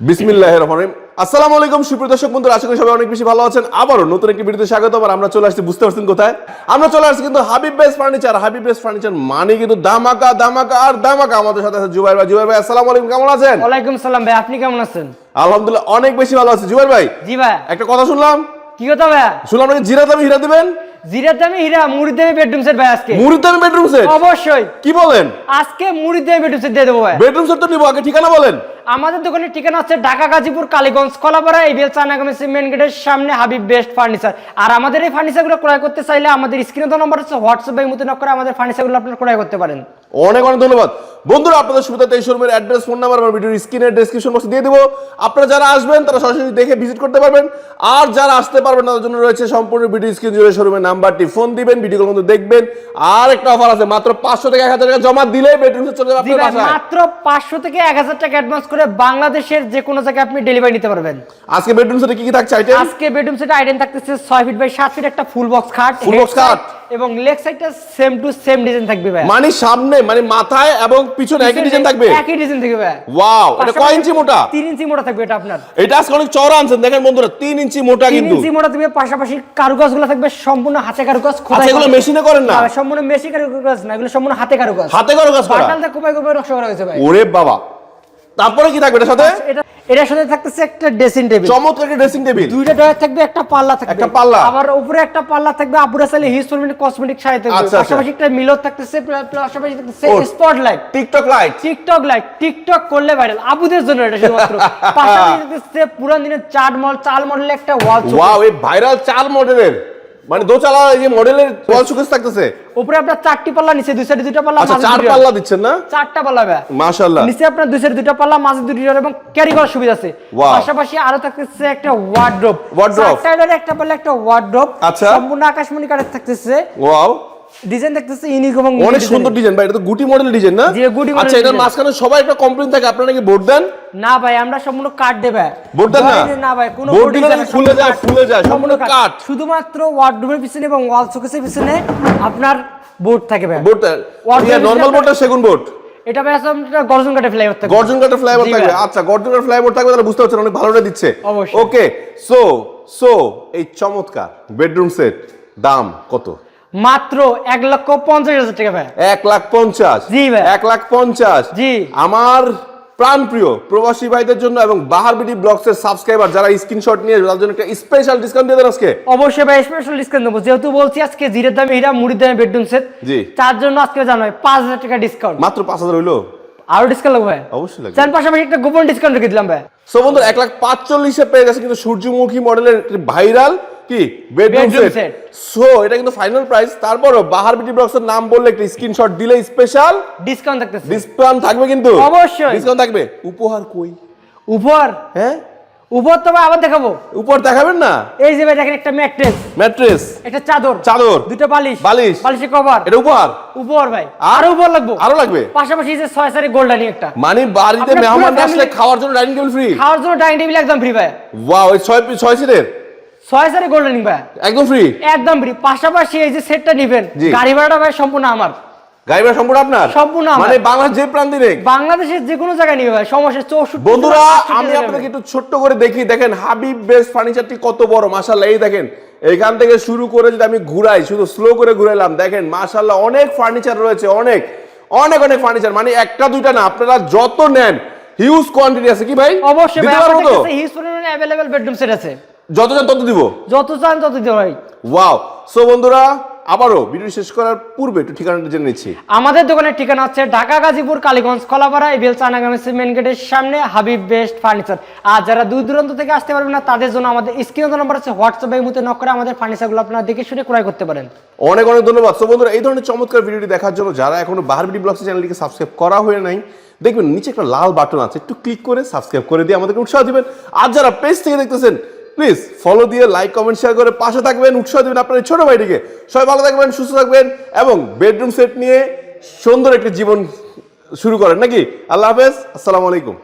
বিসমিল্লাহ রহমান রহিম। আসসালামু আলাইকুম সুপ্রিয় দর্শক বন্ধুরা আশা করি সবাই অনেক বেশি ভালো আছেন। আবারও নতুন একটি ভিডিওতে স্বাগত আর আমরা চলে আসছি বুঝতে পারছেন কোথায়? আমরা চলে আসছি কিন্তু Habib base furniture Habib base furniture মানে কিন্তু দামাকা দামাকা আর দামাকা আমাদের সাথে আছে জুবাইর ভাই। জুবাইর ভাই আসসালামু আলাইকুম কেমন আছেন? ওয়ালাইকুম সালাম ভাই আপনি কেমন আছেন? আলহামদুলিল্লাহ অনেক বেশি ভালো আছে। জুবাইর ভাই জি ভাই। একটা কথা শুনলাম? কি কথা ভাই? শুনলাম নাকি জিরা দামি হীরা দিবেন? জিরার দামে হীরা মুড়ির দামে বেডরুম সেট ভাই আজকে। মুড়ির দামি বেডরুম সেট অবশ্যই। কি বলেন? আজকে মুড়ির দামে বেডরুম সেট দিয়ে দেবো ভাই। বেডরুম সেট তো নিবো আগে ঠিকানা বলেন। আমাদের দোকানের ঠিকানা আছে ঢাকা, গাজীপুর, কালীগঞ্জ, কলাপাড়া এবিএল চানাগামী মেন গেটের সামনে হাবিব বেস্ট ফার্নিচার। আর আমাদের এই ফার্নিচারগুলো ক্রয় করতে চাইলে আমাদের স্ক্রিনে তো নম্বর হচ্ছে হোয়াটসঅ্যাপ এই মতো নক করে আমাদের ফার্নিচারগুলো আপনারা ক্রয় করতে পারেন। অনেক অনেক ধন্যবাদ। বন্ধুরা আপনাদের সুবিধাতে এই শোরুমের অ্যাড্রেস ফোন নাম্বার আমার ভিডিওর স্ক্রিনের ডেসক্রিপশন বক্সে দিয়ে দেবো। আপনারা যারা আসবেন তারা সরাসরি দেখে ভিজিট করতে পারবেন। আর যারা আসতে পারবেন তাদের জন্য রয়েছে সম্পূর্ণ ভিডিও স্ক্রিন জুড়ে শোরুমের নাম্বারটি। ফোন দিবেন ভিডিওগুলো কিন্তু দেখবেন। আর একটা অফার আছে মাত্র পাঁচশো থেকে এক হাজার টাকা জমা দিলে বেডরুম চলে যাবে আপনার বাসায়। মাত্র পাঁচশো থেকে এক হাজার টাকা অ্যাডভান্স করে বাংলাদেশের যে কোনো জায়গায় আপনি ডেলিভারি নিতে পারবেন। আজকে বেডরুম সেটে কি কি থাকছে আইটেম আজকে বেডরুম সেট আইটেম থাকতেছে ছয় ফিট বাই সাত ফিট একটা ফুল বক্স খাট। ফুল বক্স খাট। এবং লেগ সাইডটা সেম টু সেম ডিজাইন থাকবে ভাই মানে সামনে মানে মাথায় এবং পিছনে একই ডিজাইন থাকবে? একই ডিজাইন থাকবে ভাই ওয়াও এটা কয় ইঞ্চি মোটা? তিন ইঞ্চি মোটা থাকবে এটা আপনার। এটা আজকে অনেক চওড়া আনছেন দেখেন বন্ধুরা তিন ইঞ্চি মোটা কিন্তু। ইঞ্চি মোটা থাকবে পাশাপাশি কারুকাজগুলো থাকবে সম্পূর্ণ হাতে কারুকাজ খোদাই আচ্ছা এগুলো মেশিনে করেন না? সম্পূর্ণ মেশি কারুকাজ না এগুলো সম্পূর্ণ হাতে কারুকাজ। হাতে করে কাজ করা? বাটালটা কোপাই কোপাই নকশা করা হয়েছে ভাই। ওরে বাবা তারপরে কি থাকবে এটার সাথে? এটা এটার সাথে থাকতেছে একটা ড্রেসিং টেবিল চমৎকার একটা ড্রেসিং টেবিল দুইটা ডয়ার থাকবে একটা পাল্লা থাকবে। একটা পাল্লা। আবার উপরে একটা পাল্লা থাকবে হিস্টোরিক কসমেটিক শাড়ি থাকবে। আচ্ছা, আচ্ছা। পাশাপাশি একটা মিলর থাকতেছে পাশাপাশি থাকতেছে ও। Spotlight TikTok light TikTok like TikTok করলে ভাইরাল আবুদের জন্য এটা শুধুমাত্র। পাশাপাশি থাকতেছে পুরান দিনের চার মল চাল মডেলের একটা ওয়াল ওয়াও এই ভাইরাল চাল মডেলের মানে দোচালা এই যে মডেলের ওয়াল শোকেস থাকতেছে। উপরে আপনার চারটি পাল্লা নিচে দুই সাইডে দুইটা পাল্লা আচ্ছা চার পাল্লা দিচ্ছেন না? চারটা পাল্লা ভাই। মাশাআল্লাহ। নিচে আপনার দুই সাইডে দুইটা পাল্লা মাঝে দুটি ডোর এবং ক্যারি করার সুবিধা আছে। পাশাপাশি আরও থাকতেছে একটা ওয়ার্ড্রপ ওয়ার্ড্রপ চারটা ডোরে একটা পাল্লা একটা ওয়ার্ড্রপ আচ্ছা। সম্পূর্ণ আকাশমণি কাঠের থাকতেছে। ওয়াও ডিজাইন থাকতেছে ইউনিক এবং অনেক সুন্দর ডিজাইন ভাই এটা তো গুটি মডেল ডিজাইন না? জি, গুটি model আচ্ছা এটার মাঝখানে সবাই একটা কমপ্লেন থাকে আপনারা নাকি ভোট দেন? না ভাই আমরা সম্পূর্ণ কাঠ দেবে। বোর্ড দেন না? না ভাই কোনো বোর্ড দিলে design নাকি না, ফুলে যায়, ফুলে যায়, সম্পূর্ণ কাঠ। শুধুমাত্র ওয়ার্ডরুমের পিছনে এবং ওয়াল শোকেসের পিছনে আপনার বোর্ড থাকে ভাই। বোর্ড Wardrobe নর্মাল সেগুন বোর্ড এটা ভাই আসলে গর্জন ফ্লাইওভার থাকবে। আচ্ছা গর্জন কাঠের ফ্লাইওভার থাকবে তাহলে বুঝতে পারছেন অনেক দিচ্ছে। অবশ্যই। ওকে সো সো এই চমৎকার বেডরুম সেট দাম কত? মাত্র এক লক্ষ পঞ্চাশ হাজার টাকা ভাই। এক লাখ পঞ্চাশ। জি ভাই। এক লাখ পঞ্চাশ। জি। আমার প্রাণ প্রিয় প্রবাসী ভাইদের জন্য এবং বাহার বিডি ব্লগস এর সাবস্ক্রাইবার যারা স্ক্রিনশট নিয়ে তাদের জন্য একটা স্পেশাল ডিসকাউন্ট দিয়ে দেন আজকে। অবশ্যই ভাই স্পেশাল ডিসকাউন্ট দেবো। যেহেতু বলছি আজকে জিরের দামে হীরা মুড়ির দামে বেডরুম সেট জি। তার জন্য আজকে জানো পাঁচ হাজার টাকা ডিসকাউন্ট মাত্র পাঁচ হাজার হইল? আরও ডিসকাউন্ট লাগবে ভাই? অবশ্যই লাগবে। চার পাশাপাশি একটা গোপন ডিসকাউন্ট রেখে দিলাম ভাই। সো বন্ধু এক লাখ পাঁচচল্লিশে পেয়ে গেছে কিন্তু সূর্যমুখী মডেলের ভাইরাল কি? বেডরুম সেট সো এটা কিন্তু ফাইনাল প্রাইস তারপরও বাহার ব্লগস এর নাম বললে একটা স্ক্রিনশট দিলে স্পেশাল ডিসকাউন্ট থাকতেছে। ডিসকাউন্ট থাকবে কিন্তু? অবশ্যই। ডিসকাউন্ট থাকবে? উপহার কই? উপর হ্যাঁ? উপর তো আবার দেখাবো। উপর দেখাবেন না? এই যে ভাই দেখেন একটা ম্যাট্রেস। ম্যাট্রেস। একটা চাদর। চাদর। দুটো বালিশ। বালিশ। বালিশের কভার। এটা উপহার? উপর ভাই। আর? উপর লাগবো। আরও লাগবে? পাশাপাশি যে ছয় সারি গোল্ডানি একটা। মানে বাড়িতে মেহমান আসলে খাওয়ার জন্য ডাইনিং টেবিল ফ্রি খাওয়ার জন্য ডাইনিং টেবিল একদম ফ্রি ভাই। ওয়াও এই ছয় ছয় সিটের ছয় সারি গোল্ডানি ভাই। একদম ফ্রি একদম ফ্রি পাশাপাশি এই যে সেটটা নিবেন গাড়ি ভাড়াটা ভাই সম্পূর্ণ আমার। গাড়ি ভাড়া সম্পূর্ণ আপনার? সম্পূর্ণ মানে বাংলাদেশ যে প্রান্তে নেই? বাংলাদেশের যে কোনো জায়গায় নিবে ভাই সমস্যা চৌষট্টি বন্ধুরা আমি আপনাকে একটু ছোট্ট করে দেখি। দেখেন হাবিব বেস্ট ফার্নিচারটি কত বড় মাশাল্লাহ এই দেখেন এইখান থেকে শুরু করে যদি আমি ঘুরাই শুধু স্লো করে ঘুরাইলাম দেখেন মাশাল্লাহ অনেক ফার্নিচার রয়েছে অনেক অনেক অনেক ফার্নিচার মানে একটা দুইটা না আপনারা যত নেন হিউজ কোয়ান্টিটি আছে। কি ভাই? অবশ্যই ভাই আমাদের কাছে হিউজ পরিমাণে অ্যাভেলেবেল বেডরুম সেট আছে। যত চান তত দিব। যত চান তত দিতে ভাই। ওয়াও সো বন্ধুরা আবারও ভিডিও শেষ করার পূর্বে একটু ঠিকানাটা জেনে নিচ্ছি। আমাদের দোকানের ঠিকানা হচ্ছে ঢাকা গাজীপুর কালীগঞ্জ কলাপাড়া এবিএল চানাগামী মেন গেটের সামনে হাবিব বেস্ট ফার্নিচার। আর যারা দূর দূরান্ত থেকে আসতে পারবেন না তাদের জন্য আমাদের স্ক্রিনে নাম্বার আছে হোয়াটসঅ্যাপে মতো নক করে আমাদের ফার্নিচারগুলো আপনারা দেখে শুনে ক্রয় করতে পারেন। অনেক অনেক ধন্যবাদ। সো বন্ধুরা এই ধরনের চমৎকার ভিডিওটি দেখার জন্য যারা এখনও বাহার বিডি ব্লগস চ্যানেলটিকে সাবস্ক্রাইব করা হয়ে নাই দেখবেন নিচে একটা লাল বাটন আছে একটু ক্লিক করে সাবস্ক্রাইব করে দিয়ে আমাদেরকে উৎসাহ দিবেন। আর যারা পেজ থেকে দেখতেছেন প্লিজ ফলো দিয়ে লাইক কমেন্ট শেয়ার করে পাশে থাকবেন। উৎসাহ দেবেন আপনার ছোট ভাইটিকে। সবাই ভালো থাকবেন, সুস্থ থাকবেন এবং বেডরুম সেট নিয়ে সুন্দর একটি জীবন শুরু করেন। নাকি? আল্লাহ হাফেজ, আসসালামু আলাইকুম।